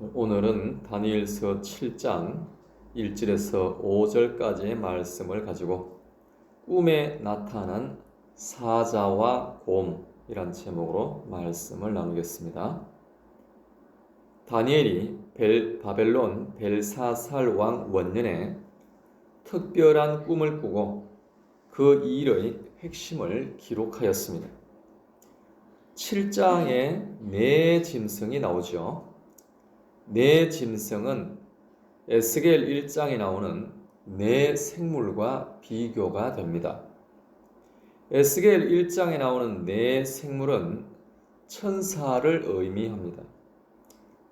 오늘은 다니엘서 7장 1절에서 5절까지의 말씀을 가지고 꿈에 나타난 사자와 곰이란 제목으로 말씀을 나누겠습니다. 다니엘이 벨, 바벨론 벨사살 왕 원년에 특별한 꿈을 꾸고 그 일의 핵심을 기록하였습니다. 7장에 네 짐승이 나오죠. 네 짐승은 에스겔 1장에 나오는 네 생물과 비교가 됩니다. 에스겔 1장에 나오는 네 생물은 천사를 의미합니다.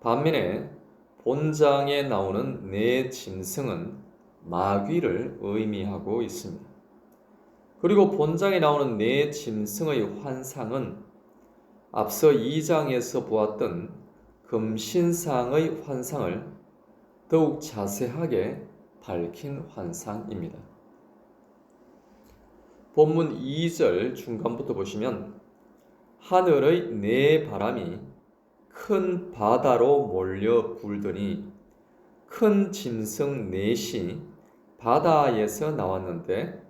반면에 본장에 나오는 네 짐승은 마귀를 의미하고 있습니다. 그리고 본장에 나오는 네 짐승의 환상은 앞서 2장에서 보았던 금신상의 환상을 더욱 자세하게 밝힌 환상입니다. 본문 2절 중간부터 보시면 하늘의 네 바람이 큰 바다로 몰려 불더니 큰 짐승 넷이 바다에서 나왔는데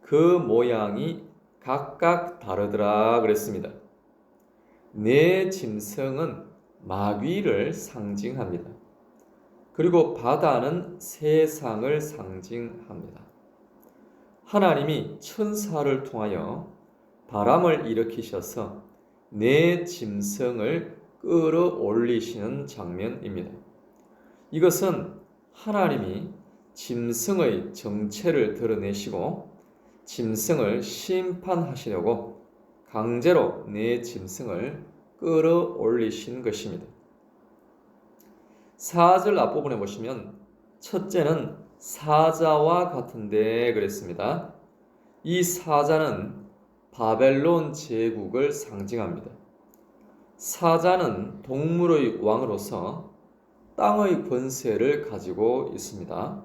그 모양이 각각 다르더라 그랬습니다. 네 짐승은 마귀를 상징합니다. 그리고 바다는 세상을 상징합니다. 하나님이 천사를 통하여 바람을 일으키셔서 내 짐승을 끌어올리시는 장면입니다. 이것은 하나님이 짐승의 정체를 드러내시고 짐승을 심판하시려고 강제로 내 짐승을 끌어올리신 것입니다. 4절 앞부분에 보시면 첫째는 사자와 같은데 그랬습니다. 이 사자는 바벨론 제국을 상징합니다. 사자는 동물의 왕으로서 땅의 권세를 가지고 있습니다.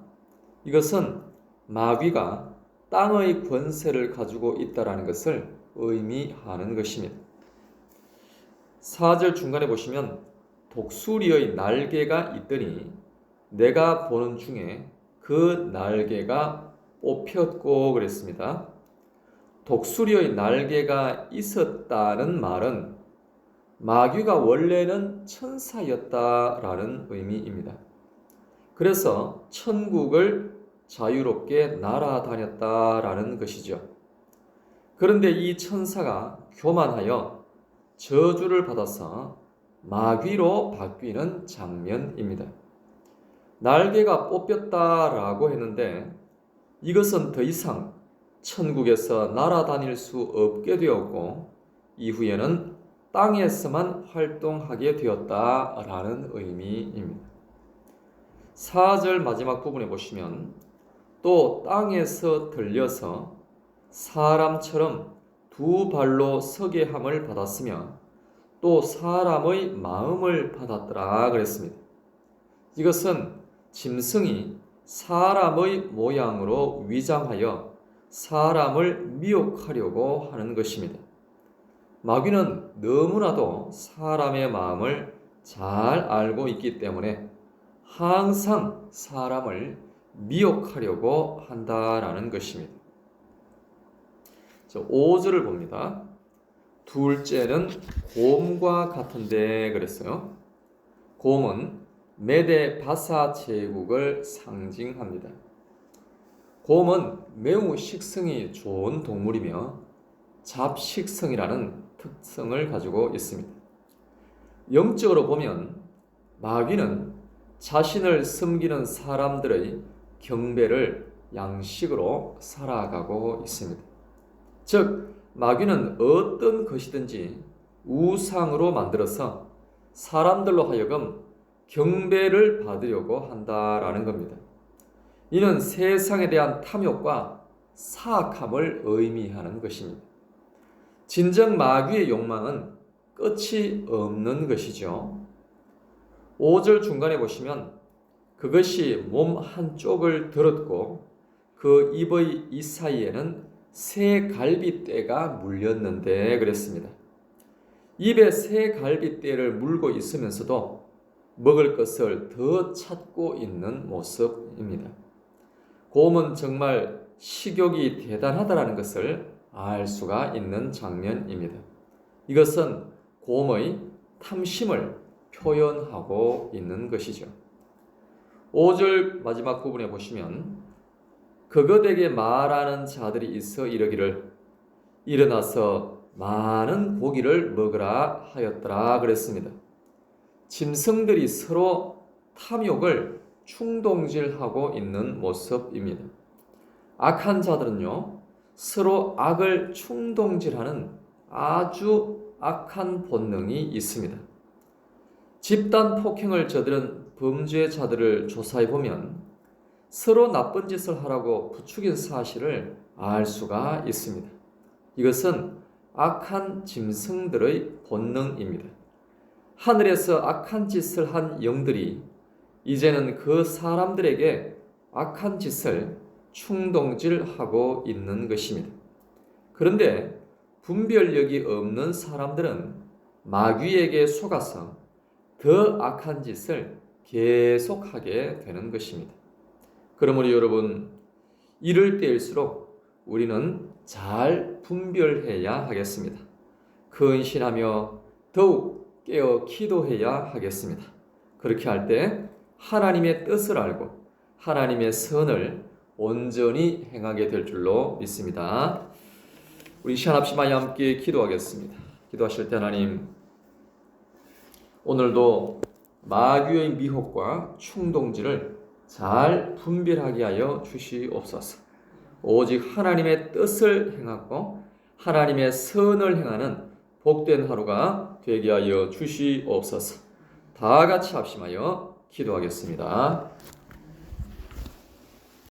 이것은 마귀가 땅의 권세를 가지고 있다라는 것을 의미하는 것입니다. 4절 중간에 보시면 독수리의 날개가 있더니 내가 보는 중에 그 날개가 뽑혔고 그랬습니다. 독수리의 날개가 있었다는 말은 마귀가 원래는 천사였다라는 의미입니다. 그래서 천국을 자유롭게 날아다녔다라는 것이죠. 그런데 이 천사가 교만하여 저주를 받아서 마귀로 바뀌는 장면입니다. 날개가 뽑혔다라고 했는데 이것은 더 이상 천국에서 날아다닐 수 없게 되었고 이후에는 땅에서만 활동하게 되었다라는 의미입니다. 4절 마지막 부분에 보시면 또 땅에서 들려서 사람처럼 두 발로 서게 함을 받았으며 또 사람의 마음을 받았더라 그랬습니다. 이것은 짐승이 사람의 모양으로 위장하여 사람을 미혹하려고 하는 것입니다. 마귀는 너무나도 사람의 마음을 잘 알고 있기 때문에 항상 사람을 미혹하려고 한다라는 것입니다. 5절을 봅니다. 둘째는 곰과 같은데 그랬어요. 곰은 메데 바사 제국을 상징합니다. 곰은 매우 식성이 좋은 동물이며 잡식성이라는 특성을 가지고 있습니다. 영적으로 보면 마귀는 자신을 섬기는 사람들의 경배를 양식으로 살아가고 있습니다. 즉, 마귀는 어떤 것이든지 우상으로 만들어서 사람들로 하여금 경배를 받으려고 한다라는 겁니다. 이는 세상에 대한 탐욕과 사악함을 의미하는 것입니다. 진정 마귀의 욕망은 끝이 없는 것이죠. 5절 중간에 보시면 그것이 몸 한쪽을 들었고 그 입의 이 사이에는 새 갈비떼가 물렸는데 그랬습니다. 입에 새 갈비떼를 물고 있으면서도 먹을 것을 더 찾고 있는 모습입니다. 곰은 정말 식욕이 대단하다라는 것을 알 수가 있는 장면입니다. 이것은 곰의 탐심을 표현하고 있는 것이죠. 5절 마지막 부분에 보시면 그것에게 말하는 자들이 있어 이르기를 일어나서 많은 고기를 먹으라 하였더라 그랬습니다. 짐승들이 서로 탐욕을 충동질하고 있는 모습입니다. 악한 자들은요, 서로 악을 충동질하는 아주 악한 본능이 있습니다. 집단 폭행을 저지른 범죄자들을 조사해 보면 서로 나쁜 짓을 하라고 부추긴 사실을 알 수가 있습니다. 이것은 악한 짐승들의 본능입니다. 하늘에서 악한 짓을 한 영들이 이제는 그 사람들에게 악한 짓을 충동질하고 있는 것입니다. 그런데 분별력이 없는 사람들은 마귀에게 속아서 더 악한 짓을 계속하게 되는 것입니다. 그러므로 여러분, 이럴 때일수록 우리는 잘 분별해야 하겠습니다. 근신하며 더욱 깨어 기도해야 하겠습니다. 그렇게 할 때 하나님의 뜻을 알고 하나님의 선을 온전히 행하게 될 줄로 믿습니다. 우리 시간 합심하여 함께 기도하겠습니다. 기도하실 때 하나님 오늘도 마귀의 미혹과 충동질을 잘 분별하게 하여 주시옵소서. 오직 하나님의 뜻을 행하고 하나님의 선을 행하는 복된 하루가 되게 하여 주시옵소서. 다 같이 합심하여 기도하겠습니다.